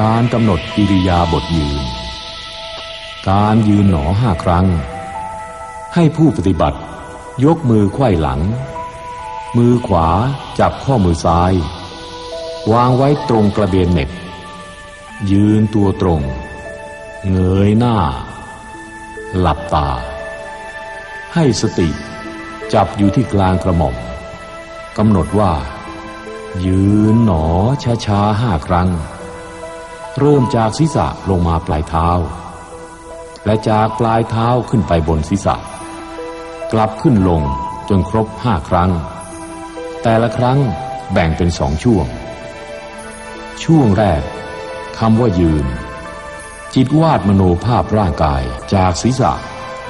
การกำหนดอิริยาบถยืน การยืนหนอห้าครั้ง ให้ผู้ปฏิบัติ ยกมือไขว้หลัง มือขวาจับข้อมือซ้าย วางไว้ตรงกระเบนเหน็บ ยืนตัวตรง เงยหน้า หลับตา ให้สติจับอยู่ที่กลางกระหม่อมกำหนดว่า ยืนหนอช้าๆห้าครั้ง เริ่มจากศีรษะลงมาปลายเท้า และจากปลายเท้าขึ้นไปบนศีรษะ กลับขึ้นลงจนครบห้าครั้ง แต่ละครั้งแบ่งเป็นสองช่วง ช่วงแรกคำว่ายืน จิตวาดมโนภาพร่างกายจากศีรษะ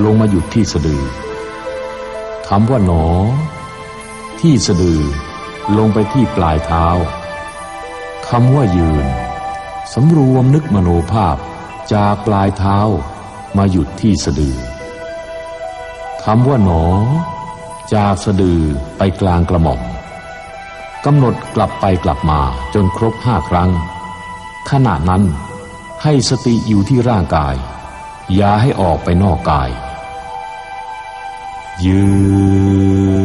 ลงมาหยุดที่สะดือคำว่าหนอ ที่สะดือลงไปที่ปลายเท้าคำว่ายืน สำรวมนึกมโนภาพจากปลายเท้ามาหยุดที่สะดือคำว่าหนอ จากสะดือไปกลางกระหม่อมกำหนดกลับไปกลับมาจนครบห้าครั้ง ขณะนั้นให้สติอยู่ที่ร่างกาย อย่าให้ออกไปนอกกาย ยืน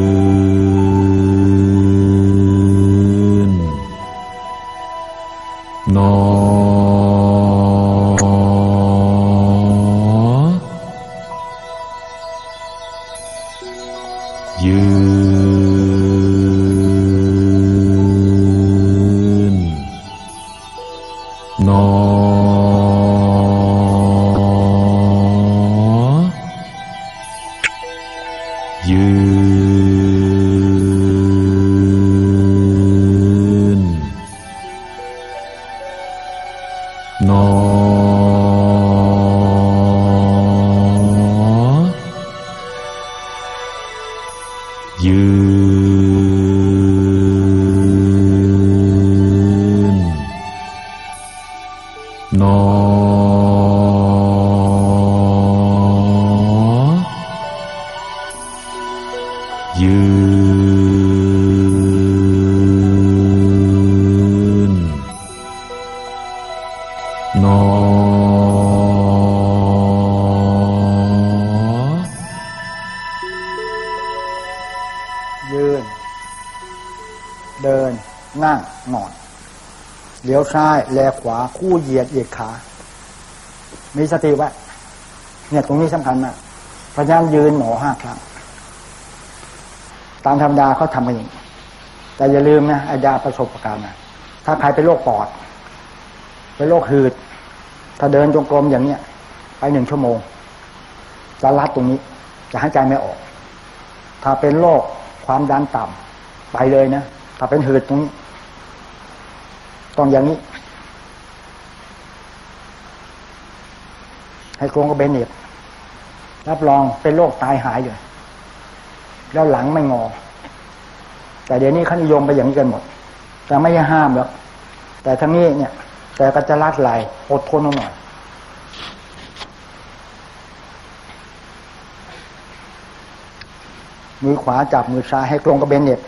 ซ้าย แลขวา คู่เหยียดเหยียดขา มีสติไว้เนี่ยตรงนี้สำคัญมากพยายามยืนหนอห้าครั้ง ตามธรรมดาเขาทำกันอย่างแต่อย่าลืมนะอาญาประสบการณ์นะถ้าใครเป็นโรคปอด เป็นโรคหืด ถ้าเดินจงกรมอย่างเนี้ยไปหนึ่งชั่วโมงจะรัดตรงนี้ จะหายใจไม่ออก ถ้าเป็นโรคความดันต่ำไปเลยนะ ถ้าเป็นหืดตรงนี้ ต้องอย่างนี้ ให้โครงกระเบนเน็บรับรองเป็นโรคตายหายเลย แล้วหลังไม่งอ แต่เดี๋ยวนี้เขานิยมไปอย่างนี้กันหมด แต่ไม่ให้ห้ามแล้วแต่ทั้งนี้เนี่ย แต่ก็จะรัดไหลอดทนเอาหน่อยมือขวาจับมือซ้ายให้กลงกระเบนเน็บ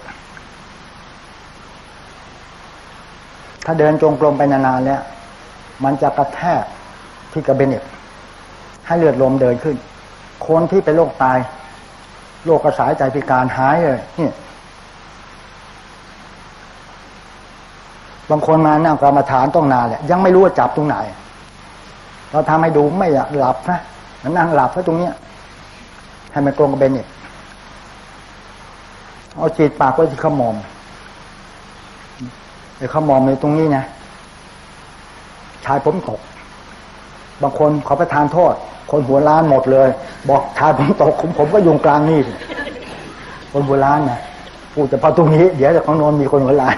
ถ้าเดินจงกรมไปนานๆแล้ว มันจะกระแทกที่กระเบนเหน็บให้เลือดลมเดินขึ้น คนที่เป็นโรคตายโรคกระสายใจพิการหายเลยนี่บางคนมานั่งกรรมฐานต้องนานแหละยังไม่รู้ว่าจับตรงไหน เราทำให้ดูไม่อยากหลับนะมันนั่งหลับเพราะตรงเนี้ยให้มันกลงกระเบนเนี่ยเอาจีดปากไว้ที่ขมอม ไอ้ขมอมในตรงนี้นะชายผมตก บางคนขอประทานโทษ คนหัวล้านหมดเลย บอกชายผมตกผมผมก็ยุงกลางนี่คนหัวล้านนะพูดแต่พอตรงนี้ เดี๋ยวจะของโนนมีคนหัวล้าน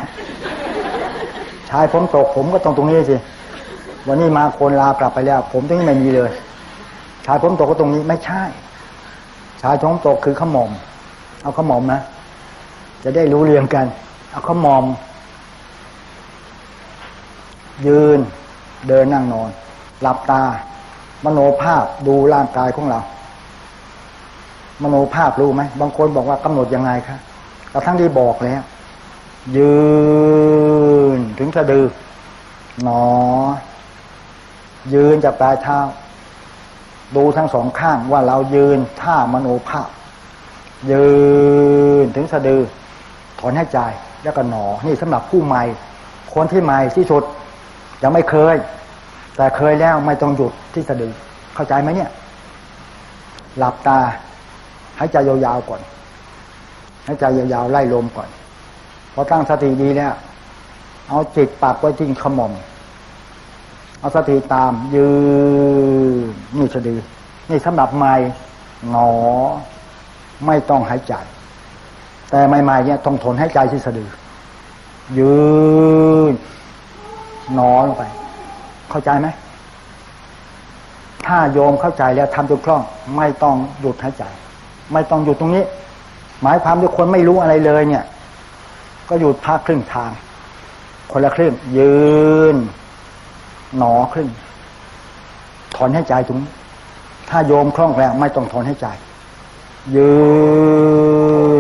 ชายผมตกผมก็ต้องตรงนี้สิวันนี้มาคนลากลับไปแล้ว ผมตรงนี้ไม่มีเลย ชายผมตกก็ตรงนี้ไม่ใช่ ชายผมตกคือขมอม เอาขมอมนะจะได้รู้เรียงกัน เอาขมอม ยืน เดินนั่งนอน หลับตา มโนภาพดูร่างกายของเรา มโนภาพรู้ไหมบางคนบอกว่ากำหนดยังไงครับกระทั่งที่บอกแล้ว ยืนถึงสะดือหนอ ยืนจากปลายเท้า ดูทั้งสองข้างว่าเรายืนท่ามโนภาพ ยืนถึงสะดือ ถอนให้ใจแล้วก็หนอ นี่สำหรับผู้ใหม่ คนที่ใหม่ที่สุด ยังไม่เคย แต่เคยแล้วไม่ต้องหยุดที่สะดือเข้าใจไหมเนี่ย หลับตาหายใจยาวๆก่อนหายใจยาวๆไล่ลมก่อนพอตั้งสติดีแล้ว เอาจิตปักไว้ที่ขมมเอาสติตาม ยืนนี่สะดือนี่สำหรับใหม่หนอ ไม่ต้องหายใจ แต่ใหม่ๆเนี่ยต้องทนให้ใจที่สะดือยืน น้อลงไป เข้าใจไหมถ้าโยมเข้าใจแล้วทำจนคล่อง ไม่ต้องหยุดหายใจ ไม่ต้องหยุดตรงนี้ หมายความว่าคนไม่รู้อะไรเลยเนี่ย ก็หยุดพักครึ่งทาง คนละครึ่งยืน หนอครึ่งถอนให้ใจตรงนี้ถ้าโยมคล่องแล่วไม่ต้องถอนให้ใจ ยื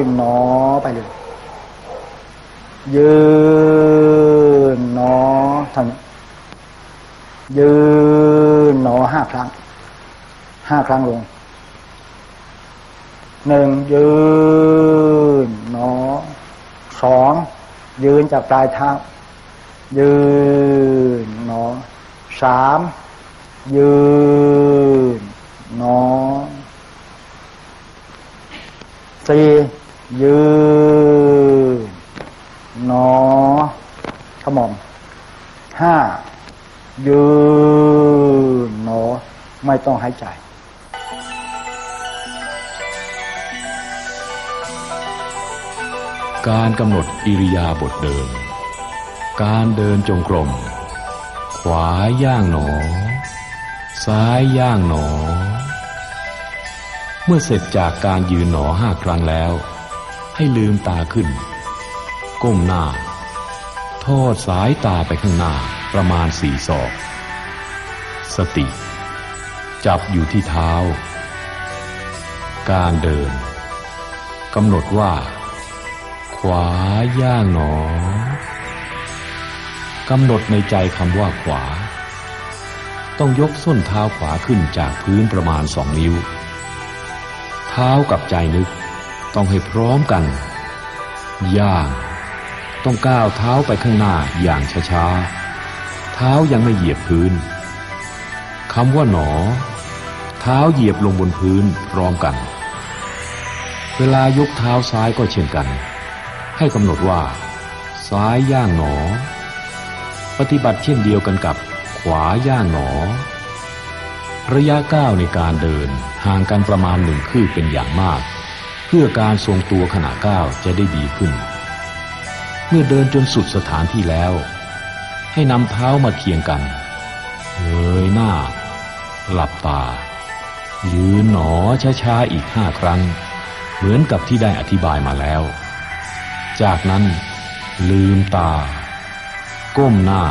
นหนอไปเลย ยืน เท่านี้ ยืนหนอห้าครั้ง ห้าครั้งลง หนึ่งยืนหนอ สอง ยืนจากปลายเท้า ยืนหนอ สาม ยืนหนอสี่ยืนหนอขมอม ห้ายืนหนอ ไม่ต้องหายใจการกำหนดอิริยาบถเดิน การเดินจงกรม ขวาย่างหนอ ซ้ายย่างหนอ เมื่อเสร็จจากการยืนหนอห้าครั้งแล้ว ให้ลืมตาขึ้น ก้มหน้า ทอดสายตาไปข้างหน้าประมาณสี่ศอก สติ จับอยู่ที่เท้า การเดินกำหนดว่า ขวาย่างหนอกำหนดในใจคำว่าขวา ต้องยกส้นเท้าขวาขึ้นจากพื้นประมาณสองนิ้ว เท้ากับใจนึกต้องให้พร้อมกัน ย่าง ต้องก้าวเท้าไปข้างหน้าอย่างช้าๆ เท้ายังไม่เหยียบพื้นคำว่าหนอ เท้าเหยียบลงบนพื้นพร้อมกัน เวลายกเท้าซ้ายก็เช่นกัน ให้กำหนดว่า ซ้ายย่างหนอ ปฏิบัติเช่นเดียวกันกับขวาย่างหนอ ระยะก้าวในการเดินห่างกันประมาณหนึ่งคืบเป็นอย่างมาก เพื่อการทรงตัวขณะก้าวจะได้ดีขึ้น มื่อเดินจนสุดสถานที่แล้ว ให้นำเท้ามาเคียงกันเงยหน้า หลับตา ยืนหนอช้าๆอีกห้าครั้ง เหมือนกับที่ได้อธิบายมาแล้ว จากนั้นลืมตา ก้มหน้า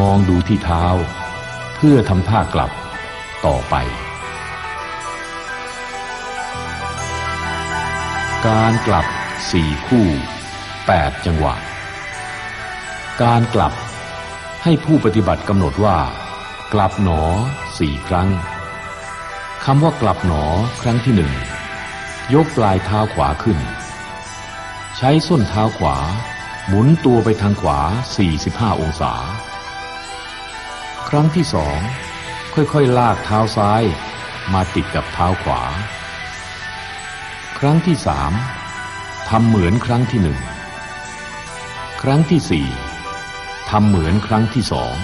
มองดูที่เท้า เพื่อทำท่ากลับต่อไป การกลับสี่คู่ แปดจังหวะ การกลับให้ผู้ปฏิบัติกำหนดว่า กลับหนอสี่ครั้งคำว่ากลับหนอครั้งที่หนึ่งยกปลายเท้าขวาขึ้น ใช้ส้นเท้าขวา หมุนตัวไปทางขวา 45 องศา ครั้งที่สองค่อยๆ ลากเท้าซ้ายมาติดกับเท้าขวา ครั้งที่สามทำเหมือนครั้งที่หนึ่ง ครั้งที่สี่ทำเหมือนครั้งที่สอง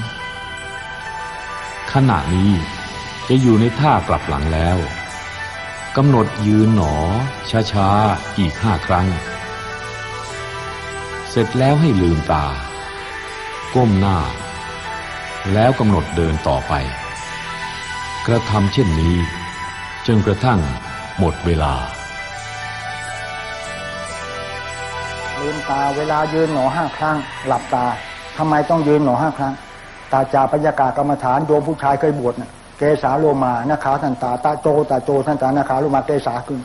ขณะนี้จะอยู่ในท่ากลับหลังแล้วกำหนดยืนหนอ ช้าๆ อีกห้าครั้ง เสร็จแล้วให้ลืมตา ก้มหน้า แล้วกำหนดเดินต่อไป กระทำเช่นนี้ จนกระทั่งหมดเวลา ตา เวลายืนหนอห้าครั้ง หลับตาทำไมต้องยืนหนอห้าครั้ง ตาจาปัญญากากรรมฐานโยมผู้ชายเคยบวชนะเกสาโลมานาขาทันตาตาโจตาโจทันตานาขาโลมาเกสาขึ้น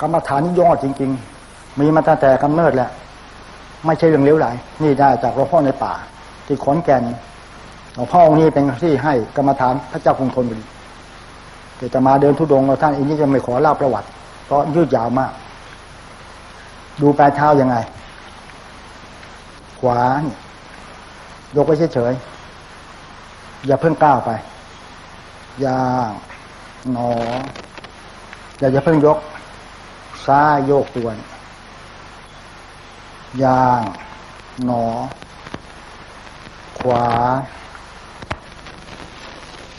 กรรมฐานนี่ยอดจริง ๆ มีมาตั้งแต่กำเนิดแหละไม่ใช่เรื่องเลี้ยวไหลนี่ได้จากหลวงพ่อในป่า ที่ขอนแก่นหลวงพ่อองค์นี้เป็นที่ให้กรรมฐานพระเจ้ากรุงธนบุรีแต่จะมาเดินทุดงเราท่านอันนี้จะไม่ขอเล่าประวัติ เพราะยืดยาวมาก ดูปลายเท้ายังไง วาเนี่ยยกไว้เฉยๆอย่าเพิ่งก้าวไปย่างหนอ อย่าอย่าเพิ่งยก ซ้ายโยกตัวย่าง หนอ ขวา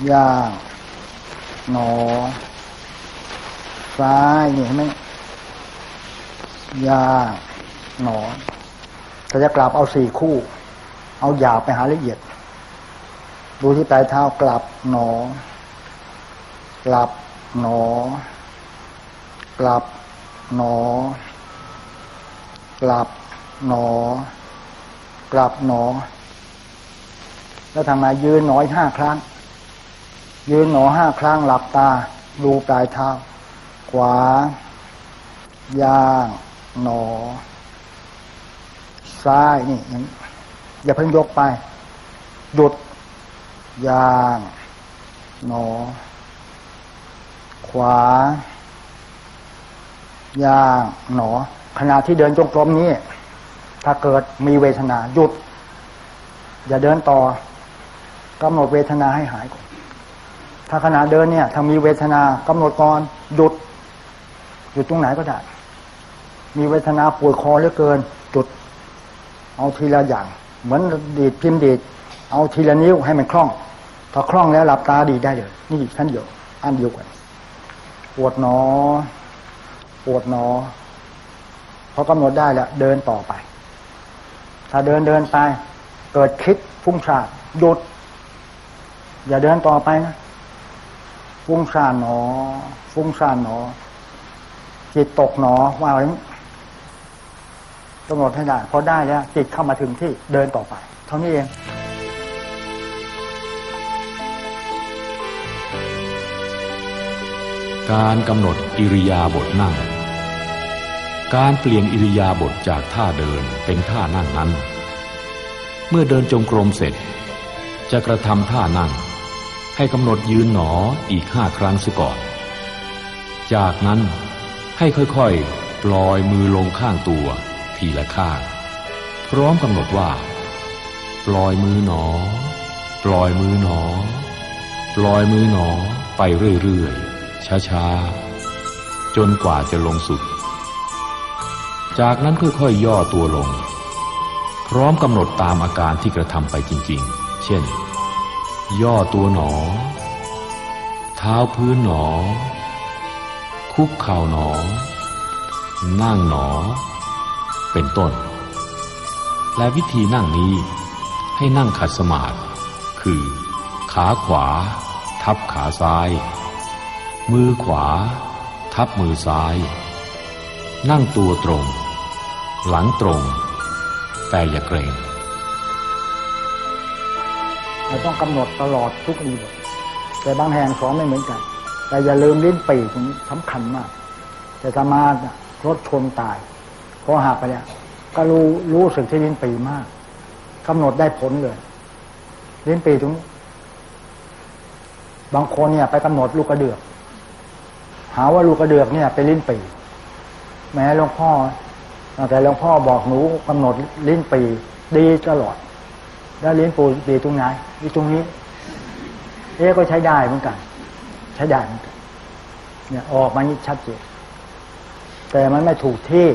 ย่าง หนอ ซ้ายเห็นไหมย่าง หนอ ถ้าจะกลับเอาสี่คู่ เอาหยาบไปหาละเอียด ดูที่ปลายเท้ากลับหนอกลับหนอกลับหนอกลับหนอกลับหนอ แล้วทำไมยืนหนอยห้าครั้ง ยืนหนอห้าครั้งหลับตา ดูปลายเท้า ขวา ย่าง หนอ ซ้ายนี่อย่างนี้อย่าเพิ่งยกไปหยุดย่าง หนอ ขวาย่าง หนอ ขณะที่เดินจงกรมนี้ ถ้าเกิดมีเวทนาหยุด อย่าเดินต่อกำหนดเวทนาให้หายก่อน ถ้าขณะเดินเนี่ย ถ้ามีเวทนากำหนดก่อนหยุดหยุดตรงไหนก็ได้ มีเวทนาปวดคอเหลือเกิน จุด เอาทีละอย่าง เหมือนดีดพิมพ์ดีด เอาทีละนิ้วให้มันคล่องถ้าคล่องแล้วหลับตาดีได้เลย นี่ชั้นเดียวอันเดียวกันปวดหนอปวดหนอพอกำหนดได้แล้วเดินต่อไป ถ้าเดินเดินไปเกิดคิดฟุ้งซ่านหยุด อย่าเดินต่อไปนะฟุ้งซ่านหนอฟุ้งซ่านหนอจิตตกหนอว่าอะไร กำหนดให้ได้พอได้แล้วจิตเข้ามาถึงที่เดินต่อไป เท่านี้เองการกำหนดอิริยาบถนั่ง การเปลี่ยนอิริยาบถจากท่าเดินเป็นท่านั่งนั้น เมื่อเดินจงกรมเสร็จ จะกระทำท่านั่ง ให้กำหนดยืนหนออีกห้าครั้งสก่อน จากนั้นให้ค่อยๆ ปล่อยมือลงข้างตัว ทีละข้างพร้อมกำหนดว่า ปล่อยมือหนอ ปล่อยมือหนอ ปล่อยมือหนอไปเรื่อยๆ ช้าๆ จนกว่าจะลงสุด จากนั้นค่อยๆย่อตัวลง พร้อมกำหนดตามอาการที่กระทำไปจริงๆ เช่น ย่อตัวหนอ เท้าพื้นหนอ คุกเข่าหนอ นั่งหนอ เป็นต้น และวิธีนั่งนี้ให้นั่งขัดสมาธิคือ ขาขวา ทับขาซ้าย มือขวา ทับมือซ้าย นั่งตัวตรง หลังตรง แต่อย่าเกรงเราต้องกำหนดตลอดทุกอีบทแต่บางแห่งสอนไม่เหมือนกัน แต่อย่าลืมลิ้นปีตรงนี้สำคัญมาก แต่สมาธิรถชนตาย พอหักไปเนี่ยก็รู้รู้สึกที่ลิ้นปีมากกำหนดได้ผลเลย ลิ้นปีตรงนี้ บางคนเนี่ย ไปกำหนดลูกกระเดือก หาว่าลูกกระเดือกเนี่ยเป็นลิ้นปีแม้หลวงพ่อแต่หลวงพ่อบอกหนูกำหนดลิ้นปี ดีตลอด แล้วลิ้นปูปีตรงไหนที่ตรงนี้ เอ๊ก็ใช้ได้เหมือนกัน ใช้ได้เหมือนกันเนี่ยออกมานี่ชัดเจนแต่มันไม่ถูกที่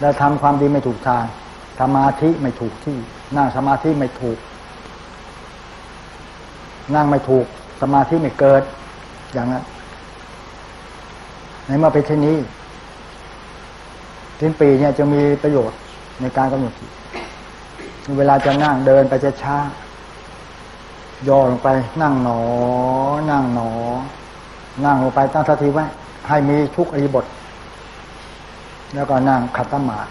แล้วทำความดีไม่ถูกทางสมาธิไม่ถูกที่ นั่งสมาธิไม่ถูก นั่งไม่ถูก สมาธิไม่เกิด อย่างนั้นในเมื่อเป็นเช่นนี้ลิ้นปีเนี่ยจะมีประโยชน์ในการกำหนดจิตเวลาจะนั่งเดินไปจะช้าย่อลงไปนั่งหนอ นั่งหนอ นั่งลงไปตั้งสติไว้ให้มีทุกอริบท แล้วก็นั่งขัดสมาธิ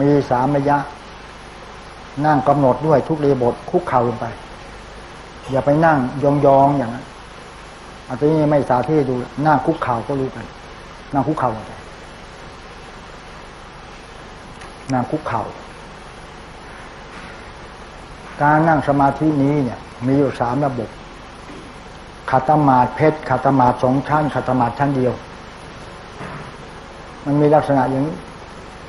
มีสามระยะ นั่งกำหนดด้วยทุกอริบทคุกเข่าลงไป อย่าไปนั่งยองๆอย่างนั้นอันนี้ไม่สาธิตดูนั่งคุกเข่าก็รู้กันนั่งคุกเข่าไปนั่งคุกเข่าการนั่งสมาธินี้เนี่ย มีอยู่สามระบบขัตตมาดเพชรขัตตมาดสองชั้นขัตตมาดชั้นเดียว มันมีลักษณะอย่างนี้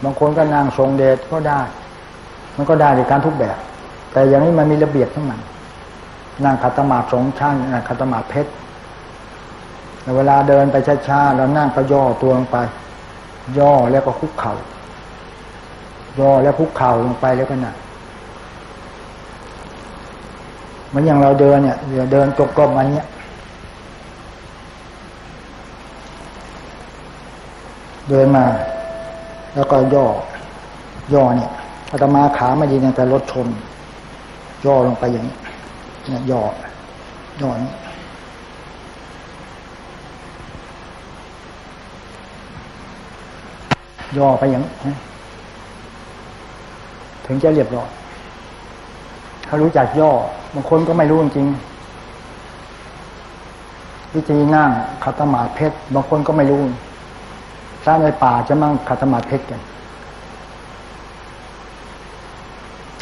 บางคนก็นั่งทรงเดชก็ได้ มันก็ได้ในการทุกแบบ แต่อย่างนี้มันมีระเบียบทั้งนั้นนั่งขัตมาสงชั้นนั่งขัตมาเพชรเวลาเดินไปช้าๆแล้วนั่งก็ย่อตัวลงไป ย่อแล้วก็คุกเขา่าย่อแล้วคุกเข่าลงไปแล้วก็นั่งมันอย่างเราเดินเนี่ยเดินจกกลมอันเนี้ย เดินมา แล้วก็ย่อ ย่อเนี่ยอาตมาขาไม่ดีเนี่ยแต่รถชน ย่อลงไปอย่างนี้เนี่ยย่อ ย่อนี้ย่อไปอย่างนี้ถึงจะเรียบร้อยถ้ารู้จักย่อบางคนก็ไม่รู้จริงวิธีนั่งขัตมาเพชรบางคนก็ไม่รู้ ถ้าในป่าจะมั่งขัตมาเพชรกัน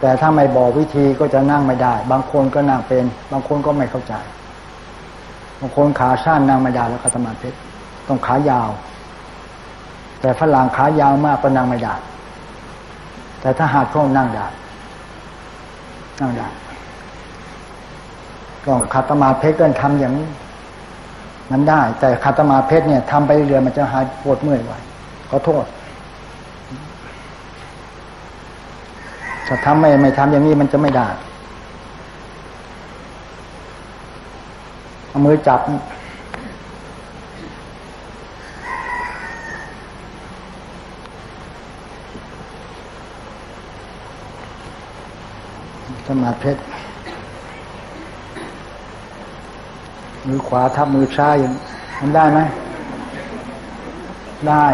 แต่ถ้าไม่บอกวิธีก็จะนั่งไม่ได้ บางคนก็นั่งเป็น บางคนก็ไม่เข้าใจ บางคนขาสั้นนั่งไม่ได้แล้วขัตมาเพชรต้องขายาว แต่ฝรั่งขายาวมากก็นั่งไม่ได้ แต่ถ้าหากพวกนั่งได้นั่งได้ก็คาตมาเพชรก็ทำอย่างนี้ มันได้ แต่คาตมาเพชรเนี่ยทำไปเรื่อยมันจะหายปวดเมื่อยไวขอโทษถ้าทำไม่ไม่ทำอย่างนี้มันจะไม่ได้เอามือจับสมาเพชร มือขวาทับมือซ้ายอย่างทำได้ไหม ได้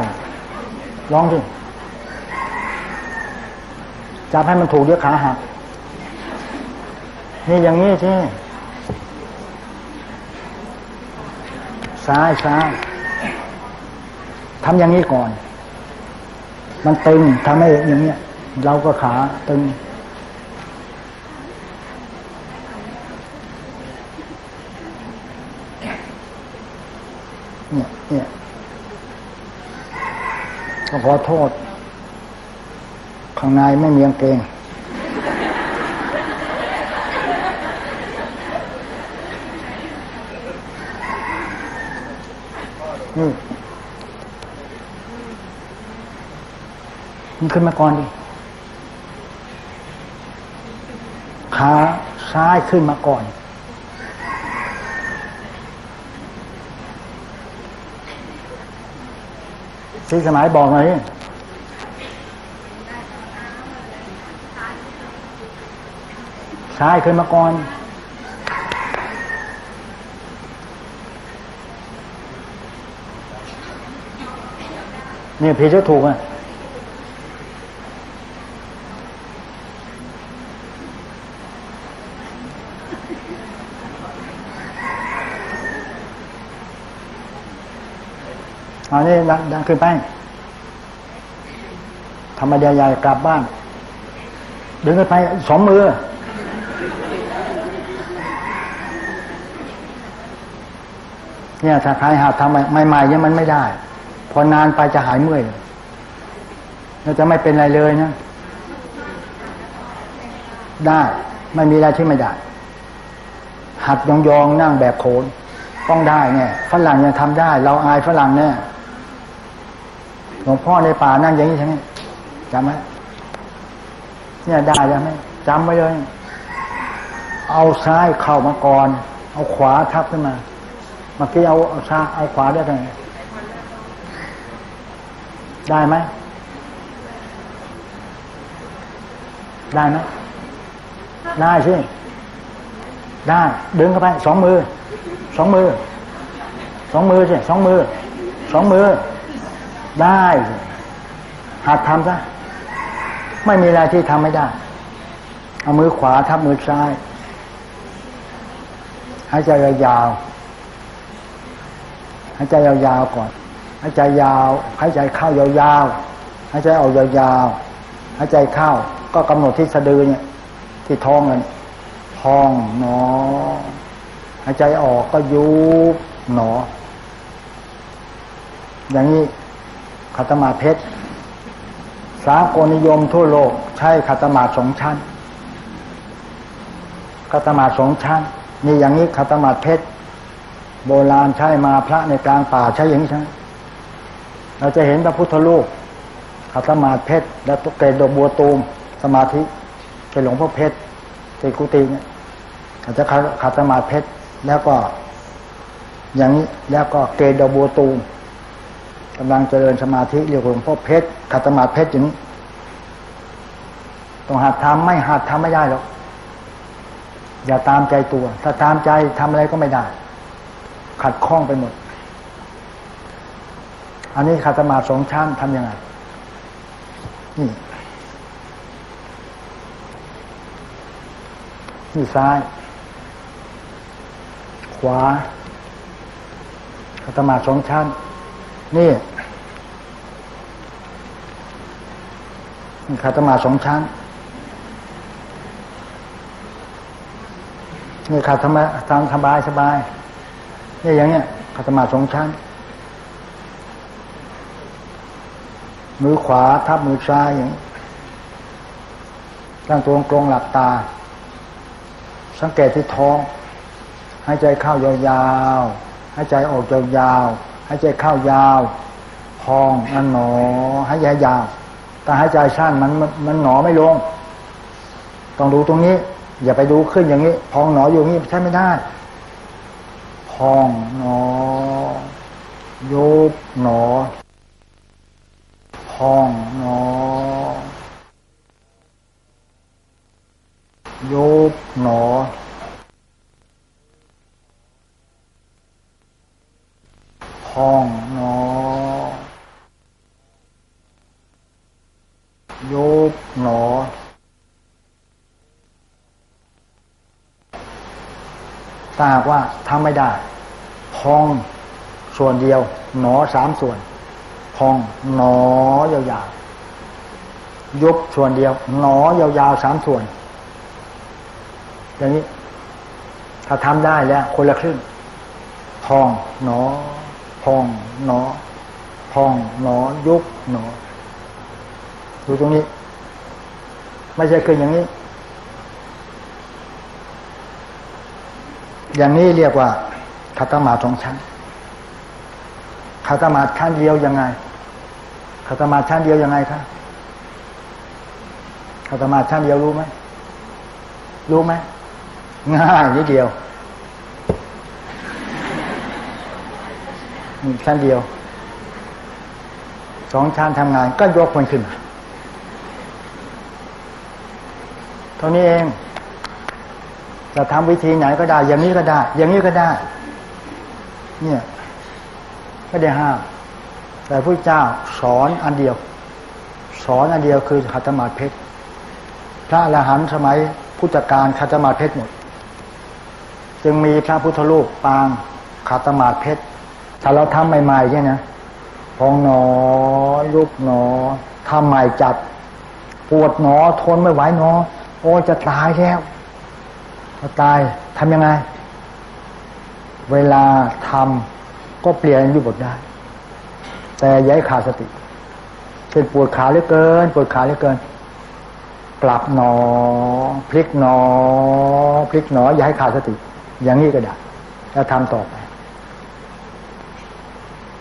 ลองดิจับให้มันถูกเดี๋ยวขาหัก นี่อย่างนี้ที่ซ้ายซ้ายทำอย่างนี้ก่อน มันตึงทำให้อย่างเนี้ย เราก็ขาตึงเนี่ยเนี่ย ก็ขอโทษ ข้างในไม่มีกางเกงนี่มันขึ้นมาก่อนดิ ขาซ้ายขึ้นมาก่อน ที่สมัยบอกมาดิซ้ายเคยมาก่อนเนี่ยผิดจะถูกอะ เอานี่ดันดันขึ้นไปธรรมดาใหญ่กลับบ้านเดึงขึ้นไปสองมือ เนี่ยถ้าใครหาทำใหม่ๆเนี่ยมันไม่ได้ พอนานไปจะหายเมื่อยเราจะไม่เป็นอะไรเลยนะ ได้ไม่มีอะไรที่ไม่ได้ หัดยองๆนั่งแบบโขนต้องได้เนี่ยฝรั่งยังทำได้ เราอายฝรั่งเนี่ย หลวงพ่อในป่านั่งอย่างนี้ใช่ไหมจำไหมเนี่ยได้ใช่ไหมจำไว้เลย เอาซ้ายเข้ามาก่อน เอาขวาทับขึ้นมาเมื่อกี้เอาเอาซ้ายเอาขวาได้ไงได้ไหมได้ไหมได้สิได้ดึงเข้าไปสองมือ สองมือ สองมือสิสองมือ สองมือ ได้หัดทำซะไม่มีอะไรที่ทำไม่ได้ เอามือขวาทับมือซ้ายหายใจยาวๆหายใจยาวๆก่อนหายใจยาวหายใจเข้ายาวๆหายใจออกยาวๆหายใจเข้าก็กำหนดที่สะดือเนี่ย ที่ท้องเลยพองหนอหายใจออกก็ยุบหนอ อย่างนี้ ขัตมาเพชร สากลนิยมทั่วโลกใช้ขัตมาสองชั้นขัตมาสองชั้นนี่อย่างนี้ขัตมาเพชร โบราณใช้มาพระในกลางป่าใช้อย่างนี้ใช่เราจะเห็นพระพุทธรูปขัตมาเพชร และตุกเกดดอกบัวตูมสมาธิเป็นหลวงพ่อเพชรเป็นกุฏิเนี่ยอาจจะขัตตมาเพชร แล้วก็อย่างนี้แล้วก็เกดดอกบัวตูม กำลังเจริญสมาธิเรียกว่าหลวงพ่อเพชรขัตมาเพชรอย่างนี้ต้องหัดทำไม่หัดทำไม่ได้หรอกอย่าตามใจตัว ถ้าตามใจทำอะไรก็ไม่ได้ ขัดข้องไปหมด อันนี้ขัตมาสองชั้นทำยังไงนี่นี่ซ้าย ขวาขัตมาสองชั้น นี่นี่ขัตมาสองชั้น นี่ขัตตมาทำสบายสบายนี่อย่างเนี้ยขัตมาสองชั้น มือขวาทับมือซ้ายอย่างตั้งตัวตรงหลับตา สังเกตที่ท้อง หายใจเข้ายาวๆ หายใจออกยาวๆ หายใจเข้ายาวพองอันหนอหายใจยาวแต่หายใจสั้นมันมันหนอไม่ลง ต้องดูตรงนี้ อย่าไปดูขึ้นอย่างนี้ พองหนออยู่งนี้ใช่ไม่ได้ พองหนอยุบหนอ พองหนอยุบหนอ องหนอยุบหนอ ถ้าหากว่าทำไม่ได้ พองส่วนเดียว หนอสามส่วน พองหนอยาวๆยุบส่วนเดียว หนอยาวๆสามส่วน อย่างนี้ ถ้าทำได้แล้ว คนละครึ่ง พองหนอ พองหนอพองหนอยุบหนอดูตรงนี้ ไม่ใช่ขึ้นอย่างนี้ อย่างนี้เรียกว่าคัตตมาธิสองชั้นคัตตมาชั้นเดียวยังไงคัตตมาชั้นเดียวยังไงครับคัตตมาชั้นเดียวรู้ไหมรู้ไหมง่ายนิดเดียว ชั้นเดียว สองชั้นทำงานก็ยกมันขึ้นมาเท่านี้เอง จะทำวิธีไหนก็ได้ อย่างนี้ก็ได้ อย่างนี้ก็ได้ เนี่ยไม่ได้ห้ามแต่พระเจ้าสอนอันเดียว สอนอันเดียวคือขัตตมาเพชรพระอรหันต์สมัยพุทธกาลขัตตมาเพชรหมด จึงมีพระพุทธรูปปางขัตตมาเพชร ถ้าเราทำใหม่ๆเนี่ยนะพองหนอยุบหนอทำใหม่จัด ปวดหนอทนไม่ไหวหนอ โอ้จะตายแล้วพอตายทำยังไง เวลาทำก็เปลี่ยนยุบทได้ แต่ย้ายขาดสติเช่นปวดขาเหลือเกิน ปวดขาเหลือเกิน กลับหนอ พลิกหนอ พลิกหนอ อย่าให้ขาดสติ อย่างนี้ก็ได้แล้วทำต่อไป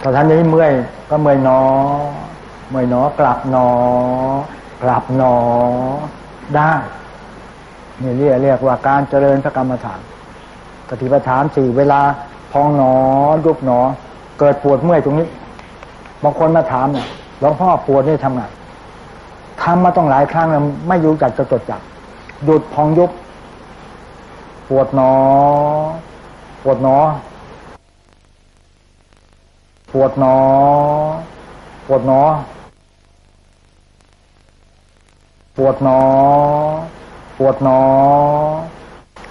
ถ้าท่านนี้เมื่อยก็เมื่อยนอ เมื่อยนอกลับนอกลับนอได้นี่เรียกเรียกว่าการเจริญพระกรรมฐานปฏิปทานสี่เวลาพองหนอยุบหนอ เกิดปวดเมื่อยตรงนี้ บางคนมาถามเนี่ยหลวงพ่อปวดนี่ทำไงทำมาต้องหลายครั้งแล้วไม่รู้จักจะจดจับหยุดพองยุบปวดหนอ ปวดหนอ ปวดหนอ ปวดหนอ ปวดหนอ ปวดหนอ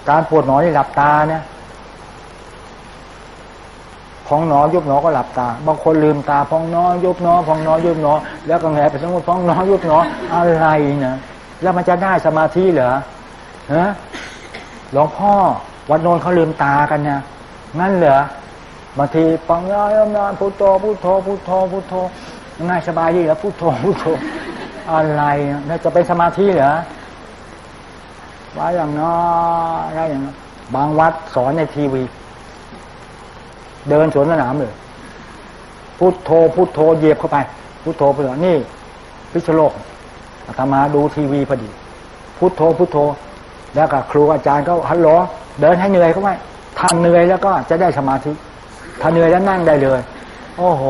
การปวดหนอนี่หลับตาเนี่ย พองหนอยุบหนอก็หลับตา บางคนลืมตาพองหนอยุบหนอพองหนอยุบหนอ แล้วก็แงไปสมมติพองหนอยุบหนอ อะไรนะแล้วมันจะได้สมาธิเหรอฮะหลวงพ่อวัดโนนเขาลืมตากันนะงั้นเหรอ บางทีปังยายมนานพุทโธพุทโธพุทโธพุทโธง่ายสบายดีเหรอพุทโธพุทโธอะไรน่าจะเป็นสมาธิเหรอว่าอย่างน้อยอะไรอย่างนั้นบางวัดสอนในทีวี เดินสวนสนามเลยพุทโธพุทโธเหยียบเข้าไป พุทโธพุทโธนี่ พิชโลกอาตมาดูทีวีพอดี พุทโธพุทโธ แล้วก็ครูอาจารย์ก็ฮัลโหลเดินให้เหนื่อยเข้าไปทางเหนื่อยแล้วก็จะได้สมาธิ ถ้าเหนื่อยแล้วนั่งได้เลย โอ้โห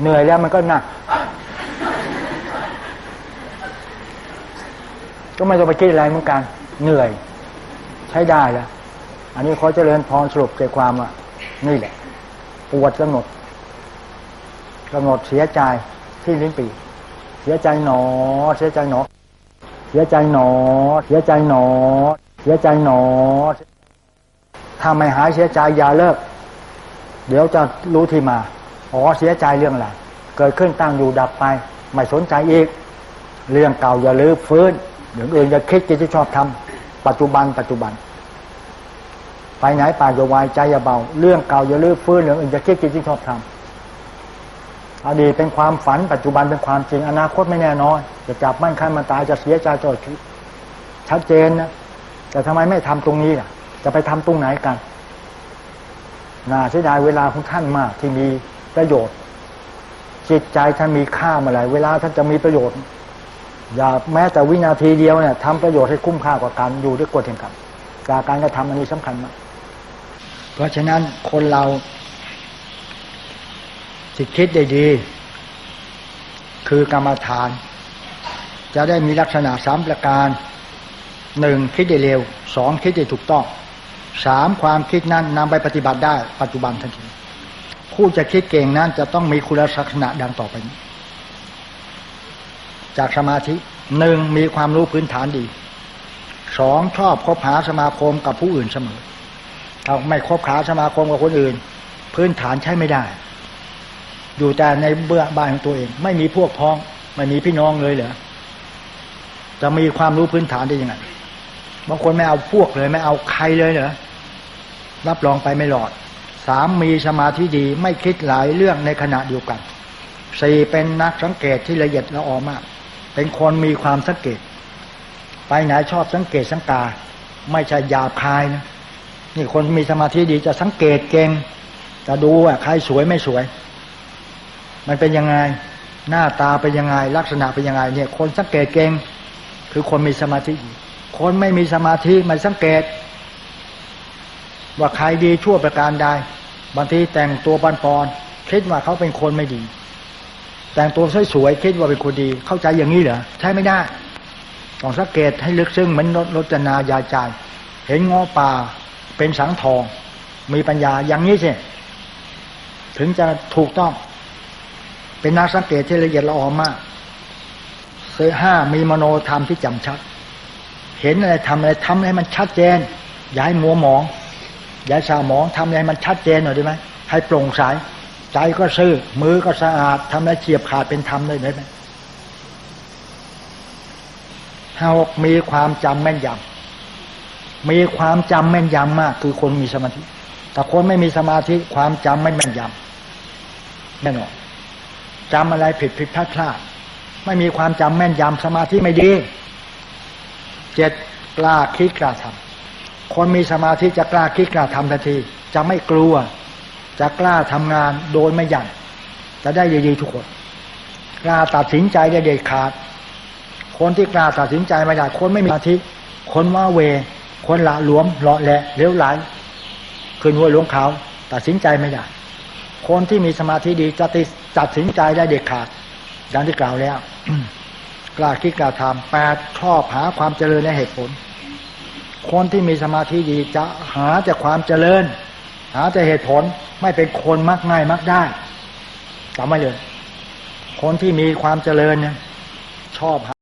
เหนื่อยแล้วมันก็นั่งก็ไม่ต้องไปคิดอะไรเหมือนกัน เหนื่อย ใช้ได้แล้วอันนี้ขอเจริญพรสรุปใจความว่านี่แหละ ปวดกำหนดกำหนดเสียใจที่ลิ้นปีเสียใจหนอ เสียใจหนอ เสียใจหนอ เสียใจหนอ เสียใจหนอถ้าไม่หายเสียใจอย่าเลิก เดี๋ยวจะรู้ที่มาอ๋อเสียใจเรื่องอะไรเกิดขึ้นตั้งอยู่ดับไป ไม่สนใจอีก เรื่องเก่าอย่าลืมฟื้นเรื่องอื่นอย่าคิดกิจที่ชอบทำปัจจุบัน ปัจจุบัน ไปไหนป่าอย่าวายใจอย่าเบา เรื่องเก่าอย่าลืมฟื้นเรื่องอื่นอย่าคิดกิจที่ชอบทำอดีตเป็นความฝันปัจจุบันเป็นความจริงอนาคตไม่แน่นอนจะจับมั่นคันมันตายจะเสียใจตลอดชีวิตชัดเจนนะแต่ทำไมไม่ทำตรงนี้ล่ะ จะไปทำตรงไหนกัน น่าเสียดายเวลาของท่านมากที่มีประโยชน์ จิตใจท่านมีค่าเมื่อไหร่เวลาท่านจะมีประโยชน์ อย่าแม้แต่วินาทีเดียวเนี่ยทำประโยชน์ให้คุ้มค่ากว่าการอยู่ด้วยกฎแห่งกรรมจากการกระทำอันนี้สำคัญมาก เพราะฉะนั้นคนเราสิคิดได้ดี คือกรรมฐาน จะได้มีลักษณะสามประการหนึ่งคิดได้เร็วสองคิดได้ถูกต้อง สามความคิดนั้นนำไปปฏิบัติได้ปัจจุบันทันทีผู้จะคิดเก่งนั้นจะต้องมีคุณลักษณะดังต่อไปนี้ จากสมาธิหนึ่งมีความรู้พื้นฐานดีสองชอบคบหาสมาคมกับผู้อื่นเสมอถ้าไม่คบหาสมาคมกับคนอื่น พื้นฐานใช้ไม่ได้ อยู่แต่ในเบื้อบ้านของตัวเอง ไม่มีพวกพ้องไม่มีพี่น้องเลยเหรอจะมีความรู้พื้นฐานได้ยังไงบางคนไม่เอาพวกเลย ไม่เอาใครเลยเหรอ รับรองไปไม่หลอดสามมีสมาธิดีไม่คิดหลายเรื่องในขณะเดียวกันสี่เป็นนักสังเกตที่ละเอียดละออมาก เป็นคนมีความสังเกต ไปไหนชอบสังเกตสังกา ไม่ใช่หยาบคายนะนี่คนมีสมาธิดีจะสังเกตเก่งจะดูว่าใครสวยไม่สวย มันเป็นยังไง หน้าตาเป็นยังไง ลักษณะเป็นยังไง เนี่ย คนสังเกตเก่งคือคนมีสมาธิ คนไม่มีสมาธิไม่สังเกต ว่าใครดีชั่วประการใดบางทีแต่งตัวปันปอนคิดว่าเขาเป็นคนไม่ดี แต่งตัวสวยๆคิดว่าเป็นคนดี เข้าใจอย่างนี้เหรอใช่ไม่ได้ต้องสังเกตให้ลึกซึ้งเหมือนรจนายาจารเห็นงอป่าเป็นสังทอง มีปัญญาอย่างนี้สิถึงจะถูกต้อง เป็นนักสังเกตที่ละเอียดละออมากเสือห้ามีมโนธรรมที่จำชัด เห็นอะไรทำอะไรทำให้มันชัดเจน อย่าให้มัวหมอง อย่าสาหมองทำอะไรมันชัดเจนหน่อยได้ไหมให้โปร่งใสใจก็ซื่อมือก็สะอาดทำอะไรเฉียบขาดเป็นธรรมได้ไหมห้าหกมีความจำแม่นยำมีความจำแม่นยำมาก คือคนมีสมาธิ แต่คนไม่มีสมาธิความจำไม่แม่นยำแน่นอนจำอะไรผิดผิดพลาดพลาดไม่มีความจำแม่นยำสมาธิไม่ดีเจ็ดกล้าคิดกล้าทำ คนมีสมาธิจะกล้าคิดกล้าทำทันที จะไม่กลัว จะกล้าทำงานโดยไม่หยั่นจะได้ดีๆทุกคน กล้าตัดสินใจได้เด็ดขาด คนที่กล้าตัดสินใจไม่ได้คนไม่มีสมาธิ คนว่าเว คนละหลวมเลาะแหละเลี้ยวไหลขึ้นหัวหลวงเขาตัดสินใจไม่ได้ คนที่มีสมาธิดีจะตัดสินใจได้เด็ดขาดดังที่กล่าวแล้วกล้าคิดกล้าทำแปดชอบหาความเจริญในเหตุผล คนที่มีสมาธิดีจะหาแต่ความเจริญ หาแต่เหตุผลไม่เป็นคนมักง่ายมักได้จำไว้เลย คนที่มีความเจริญเนี่ยชอบหา